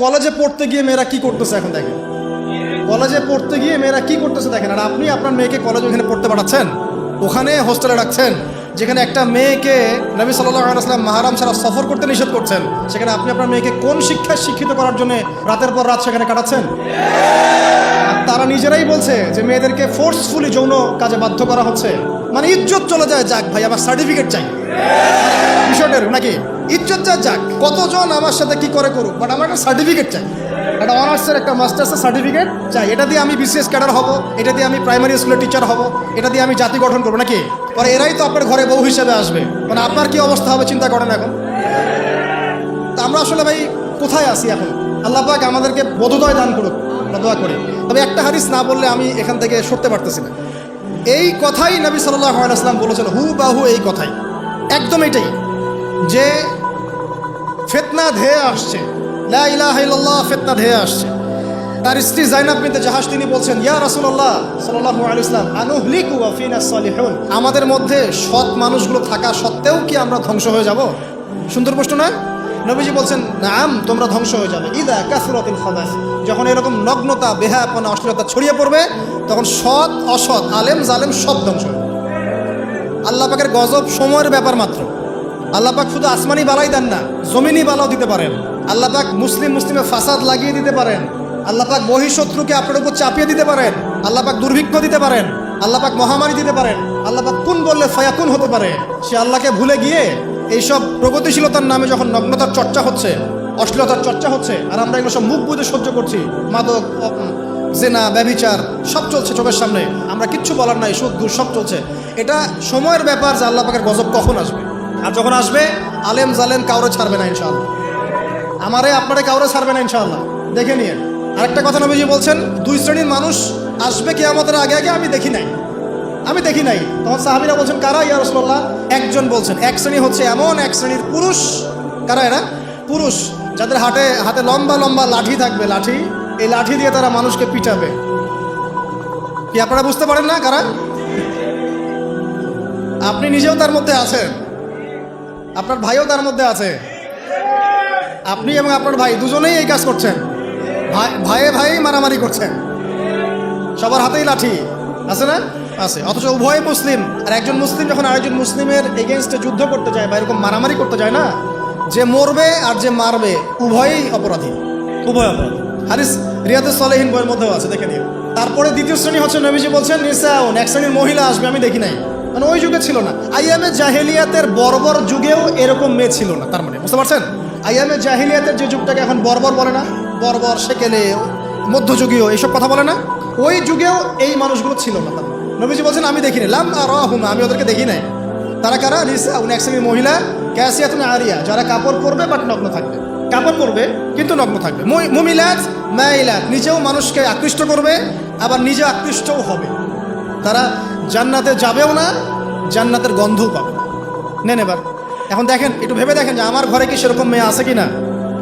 কলেজে পড়তে গিয়ে মেয়েরা কি করতেছে এখন দেখেন? কলেজে পড়তে গিয়ে মেয়েরা কি করতেছে দেখেন? আর আপনি আপনার মেয়েকে কলেজে ওখানে পড়তে পাঠাচ্ছেন? ওখানে হোস্টেলে রাখছেন? যেখানে একটা মেয়েকে নবী সাল্লাহ মাহারাম সারা সফর করতে নিষেধ করছেন? সেখানে আপনি আপনার মেয়েকে কোন শিক্ষায় শিক্ষিত করার জন্য রাতের পর রাত সেখানে কাটাচ্ছেন? তারা নিজেরাই বলছে যে মেয়েদেরকে ফোর্সফুলি যৌন কাজে বাধ্য করা হচ্ছে। মানে ইজ্জত চলে যায়, যাক ভাই আমার সার্টিফিকেট চাই। বিষয়টার নাকি? ইজ্জত যা যাক, কতজন আমার সাথে কি করে করুক? বাট আমার একটা সার্টিফিকেট চাই। একটা অনার্সের একটা মাস্টার্সের সার্টিফিকেট চাই। এটা দিয়ে আমি বিসিএস ক্যাডার হব, এটা দিয়ে আমি প্রাইমারি স্কুলের টিচার হব, এটা দিয়ে আমি জাতি গঠন করব, নাকি? পরে এরাই তো আপনার ঘরে বউ হিসেবে আসবে। মানে আপনার কি অবস্থা হবে, চিন্তা করেন এখন। তা আমরা আসলে ভাই কোথায় আছি এখন? আল্লাহ পাক আমাদেরকে বোধোদয় দান করুক। আমরা দোয়া করি। তবে একটা হাদিস না বললে আমি এখান থেকে সরতে পারতেছি না। এই কথাই নবী সাল্লাহ আলাইসলাম বলেছেন, হু বাহু এই কথাই। একদম এটাই। যে ফেতনা ধেয়ে আসছে, লা ইলাহা ইল্লাল্লাহ ফেতনা ধেয়ে আসছে। তার স্ত্রী জাইনাব বিনতে জাহাজ তিনি বলছেন, ইয়া রাসূলুল্লাহ সাল্লাল্লাহু আলাইহি ওয়াসাল্লাম, আনুহলিকু ওয়া ফিনা সালিহুন। আমাদের মধ্যে সৎ মানুষগুলো থাকা সত্ত্বেও কি আমরা ধ্বংস হয়ে যাব? সুন্দর প্রশ্ন না নবীজি বলছেন, নাম, তোমরা ধ্বংস হয়ে যাবে। ইদা কাসরাতিল খাবাস। যখন এরকম নগ্নতা, বেহায়াপনা, অশ্লীলতা ছড়িয়ে পড়বে, তখন সৎ, অসৎ, আলেম, জালেম সব ধ্বংস হবে আল্লাহ পাকের গজব সময়ের ব্যাপার মাত্র। আল্লাহ পাক শুধু আসমানি বালাই দেন না, জমিনি বালাও দিতে পারেন। আল্লাহ পাক মুসলিম মুসলিমে ফাসাদ লাগিয়ে দিতে পারেন। আল্লাহ পাক বহিঃশত্রুকে আপনার উপর চাপিয়ে দিতে পারেন। আল্লাহ পাক দুর্ভিক্ষ দিতে পারেন। আল্লাহ পাক মহামারী দিতে পারেন। আল্লাহ পাক কোন বললে ফায়াকুন হতে পারে? সে আল্লাহকে ভুলে গিয়ে এইসব প্রগতিশীলতার নামে যখন নগ্নতার চর্চা হচ্ছে, অশ্লীলতার চর্চা হচ্ছে, আর আমরা এগুলো সব মুখ বুঝে সহ্য করছি, মাদক জেনা, ব্যভিচার, সব চলছে চোখের সামনে, আমরা কিচ্ছু বলার নাই সুদ ঘুষ সব চলছে। এটা সময়ের ব্যাপার যে আল্লাহ পাকের গজব কখন আসবে? আর যখন আসবে, আলেম জালেম কাউরে ছাড়বে না ইনশাআল্লাহ। আমারে আপনারে কাউরে ছাড়বে না ইনশাআল্লাহ। দেখে নিয়ে আরেকটা কথা নবীজি বলছেন, দুই শ্রেণির মানুষ আসবে কেয়ামতের আগে আগে আমি দেখি নাই। আমি দেখি নাই। তখন সাহাবিরা বলছেন, কারা ইয়া রসল্লাহ একজন বলছেন, এক শ্রেণি হচ্ছে এমন, এক শ্রেণির পুরুষ। কারা এরা? পুরুষ। যাদের হাতে হাতে লম্বা লম্বা লাঠি থাকবে, লাঠি। এই লাঠি দিয়ে তারা মানুষকে পিটাবে। কি আপনারা বুঝতে পারেন না কারা? আপনি নিজেও তার মধ্যে আছেন। আপনার ভাইও তার মধ্যে আছে। আপনি এবং আপনার ভাই দুজনেই এই কাজ করছেন। ভাই, ভাইয়ে ভাই মারামারি করছেন। সবার হাতেই লাঠি। আছে না? আছে। অথচ উভয় মুসলিম আর একজন মুসলিম যখন আরেকজন মুসলিমের এগেনস্টে যুদ্ধ করতে যায় বা এরকম মারামারি করতে যায় না যে মরবে আর যে মারবে উভয়ই অপরাধী। উভয় অপরাধী। হারিস রিয়াদুস সলেহীন বইয়ের মধ্যেও আছে দেখে নিও। তারপরে দ্বিতীয় শ্রেণি হচ্ছে নবীজি বলছেন নিসাউন এক শ্রেণির মহিলা আসবে আমি দেখি নাই। মানে ওই যুগে ছিল না। আইয়ামে জাহেলিয়াতের বর্বর যুগেও এরকম মেয়ে ছিল না তার মানে। বুঝতে পারছেন? আইয়ামে জাহেলিয়াতের যে যুগটাকে এখন বর্বর বলে না বর্বর সেকেলে মধ্যযুগীয় এইসব কথা বলে না। ওই যুগেও এই মানুষগুলো ছিল না। নবীজি বলছেন, আমি দেখিনি। আর হুমা আমি ওদেরকে দেখি নাই। তারা কারা? নিসা, উনি এক শ্রেণির মহিলা। ক্যাসিয়াতুন আরিয়া, যারা কাপড় পরবে বাট নগ্ন থাকবে। কাপড় পরবে, কিন্তু নগ্ন থাকবে। মুমিলাত, মাইলাত, নিজেও মানুষকে আকৃষ্ট করবে, আবার নিজে আকৃষ্টও হবে। তারা জান্নাতে যাবেও না, জান্নাতের গন্ধও পাবে না। নেন এবার। এখন দেখেন, একটু ভেবে দেখেন যে আমার ঘরে কি সেরকম মেয়ে আছে কি না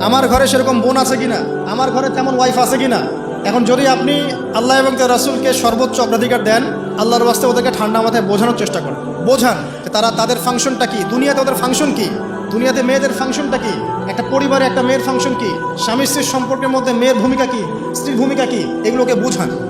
আমার ঘরে সেরকম বোন আছে কি না আমার ঘরে তেমন ওয়াইফ আছে কিনা? এখন যদি আপনি আল্লাহ এবং তার রাসুলকে সর্বোচ্চ অগ্রাধিকার দেন, আল্লাহর বাস্তে ওদেরকে ঠান্ডা মাথায় বোঝানোর চেষ্টা করেন। বোঝান যে তারা তাদের ফাংশনটা কি? দুনিয়াতে ওদের ফাংশন কি? দুনিয়াতে মেয়েদের ফাংশনটা কি? একটা পরিবারে একটা মেয়ের ফাংশন কি? স্বামী স্ত্রীর সম্পর্কের মধ্যে মেয়ের ভূমিকা কি? স্ত্রীর ভূমিকা কি? এগুলোকে বোঝান।